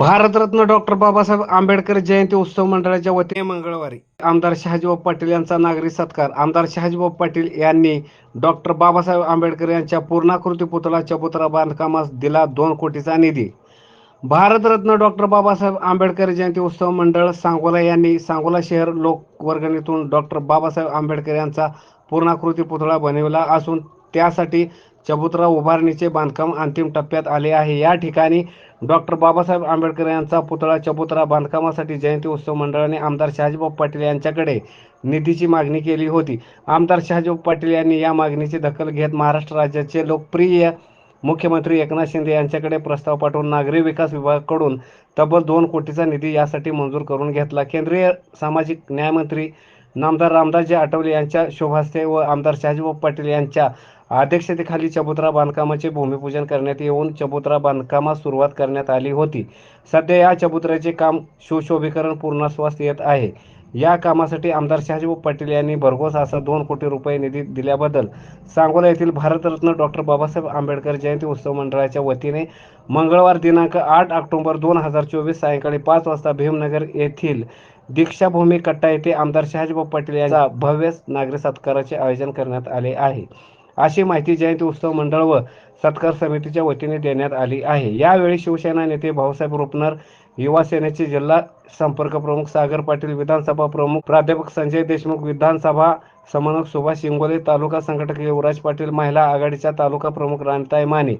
Bharat Ratna doctor Babasaheb Ambedkar जयंती उत्सव मंडळाच्या वतीने मंगळवारी आमदार शहाजीबाब पाटील यांचा नागरी सत्कार. आमदार शहाजीबाब पाटील यांनी डॉक्टर बाबासाहेब आंबेडकर यांच्या पूर्णाकृती पुतळा चबुतरा बांधकामास दिला दोन कोटीचा निधी. भारतरत्न डॉक्टर बाबासाहेब आंबेडकर जयंती उत्सव मंडळ सांगोला यांनी सांगोला शहर लोकवर्गणीतून डॉक्टर बाबासाहेब आंबेडकर यांचा पूर्णाकृती पुतळा बनविला असून त्यासाठी चबुतरा उभारणीचे बांधकाम अंतिम टप्प्यात आले आहे. या ठिकाणी डॉक्टर बाबासाहेब आंबेडकर यांचा पुतळा चबुतरा बांधकामासाठी जयंती उत्सव मंडळाने आमदार शहाजीभाऊ पाटील यांच्याकडे निधीची मागणी केली होती. आमदार शहाजीभाऊ पाटील यांनी या मागणीची दखल घेत महाराष्ट्र राज्याचे लोकप्रिय मुख्यमंत्री एकनाथ शिंदे यांच्याकडे प्रस्ताव पाठवून नागरी विकास विभागाकडून तब्बल दोन कोटीचा निधी यासाठी मंजूर करून घेतला. केंद्रीय सामाजिक न्यायमंत्री नामदार रामदासजी आठवले यांच्या शुभास्ते व आमदार शहाजीभाऊ पाटील यांच्या अध्यक्षतेखाली चबुतरा बांधकामाचे भूमिपूजन करण्यात येऊन चबुतरा बांधकामास सुरुवात करण्यात आली होती. सध्या या चबुतऱ्याचे काम सुशोभीकरण पूर्णस्वास येत आहे. या कामासाठी आमदार शहाजीबाब पाटील यांनी भरघोस असा दोन कोटी रुपये निधी दिल्याबद्दल सांगोला येथील भारतरत्न डॉक्टर बाबासाहेब आंबेडकर जयंती उत्सव मंडळाच्या वतीने मंगळवार दिनांक आठ ऑक्टोबर दोन हजार चोवीस सायंकाळी पाच वाजता भीमनगर येथील दीक्षाभूमी कट्टा येथे आमदार शहाजीभाऊ पाटील यांचा भव्य नागरी सत्काराचे आयोजन करण्यात आले आहे. अशी माहिती जयंती उत्सव मंडळ व सत्कार समितीच्या वतीने देण्यात आली आहे. यावेळी शिवसेना नेते भाऊसाहेब रुपनर युवा सेनेचे जिल्हा संपर्क प्रमुख सागर पाटील विधानसभा प्रमुख प्राध्यापक संजय देशमुख विधानसभा समन्वयक सुभाष शिंगोले तालुका संघटक युवराज पाटील महिला आघाडीच्या तालुका प्रमुख रानताई माने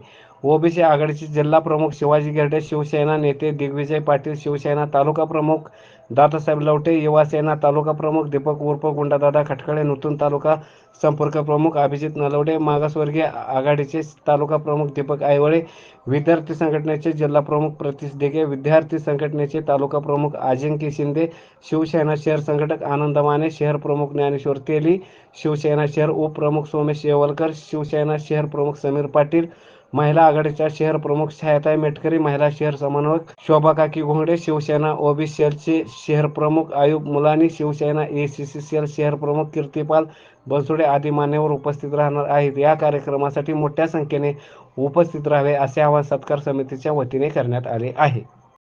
ओबीसी आघाडीचे जिल्हा प्रमुख शिवाजी गर्डे शिवसेना नेते दिग्विजय पाटील शिवसेना तालुका प्रमुख दादासाहेब लवटे युवासेना तालुका प्रमुख दीपक उर्फ गुंडादादा खटकळे नूतन तालुका संपर्क प्रमुख अभिजित नलवडे मागासवर्गीय आघाडीचे तालुका प्रमुख दीपक आयवळे विद्यार्थी संघटनेचे जिल्हा प्रमुख प्रतीश दिघे विद्यार्थी संघटनेचे तालुका प्रमुख अजिंक्य शिंदे शिवसेना शहर संघटक आनंद माने शहर प्रमुख ज्ञानेश्वर तेली शिवसेना शहर उपप्रमुख सोमेश येवलकर शिवसेना शहर प्रमुख समीर पाटील महिला आघाडीच्या शहर प्रमुख छायाताई मेटकरी महिला शहर समन्वयक शोभा काकी घोंगडे शिवसेना ओबी सेलचे शहर प्रमुख Ayub Mulani Shiv Sena A C C cell शहर प्रमुख कीर्तिपाल बनसोडे आदी मान्यवर उपस्थित राहणार आहेत. या कार्यक्रमासाठी मोठ्या संख्येने उपस्थित राहावे असे आवाहन सत्कार समितीच्या वतीने करण्यात आले आहे.